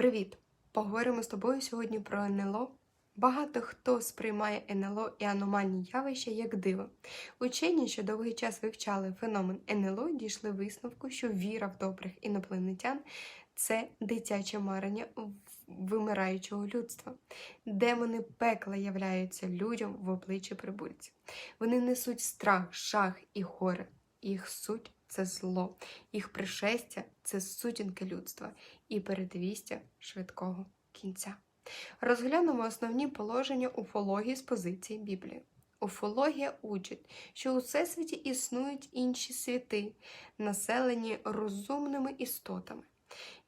Привіт! Поговоримо з тобою сьогодні про НЛО. Багато хто сприймає НЛО і аномальні явища як диво. Учені, що довгий час вивчали феномен НЛО, дійшли висновку, що віра в добрих інопланетян це дитяче марення вимираючого людства. Демони пекла являються людям в обличчі прибульців. Вони несуть страх, жах і горе. Їх суть це зло, їх пришестя це сутінки людства і передвістя швидкого кінця. Розглянемо основні положення уфології з позиції Біблії. Уфологія учить, що у всесвіті існують інші світи, населені розумними істотами.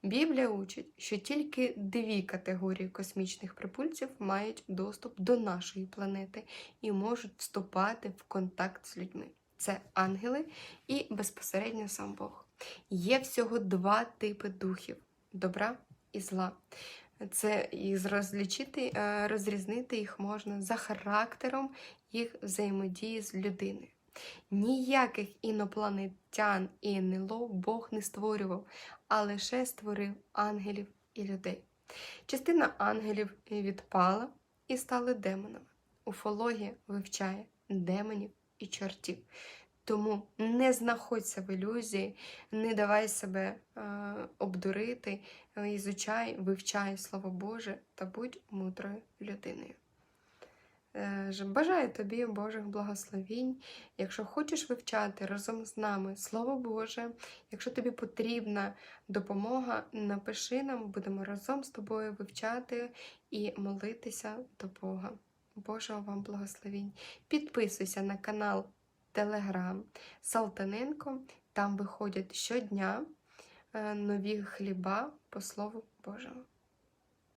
Біблія учить, що тільки дві категорії космічних прибульців мають доступ до нашої планети і можуть вступати в контакт з людьми. Це ангели і безпосередньо сам Бог. Є всього два типи духів добра і зла. Це їх розлічити, е, розрізнити їх можна за характером їх взаємодії з людиною. Ніяких інопланетян і НЛО Бог не створював, а лише створив ангелів і людей. Частина ангелів відпала і стали демонами. Уфологія вивчає демонів і чортів. Тому не знаходься в ілюзії, не давай себе е, обдурити, е, ізучай, вивчай Слово Боже та будь мудрою людиною. Е, Бажаю тобі Божих благословінь. Якщо хочеш вивчати разом з нами Слово Боже, якщо тобі потрібна допомога, напиши нам, будемо разом з тобою вивчати і молитися до Бога. Божого вам благословінь. Підписуйся на канал Телеграм Салтаненко. Там виходять щодня е, нові хліба по Слову Божому.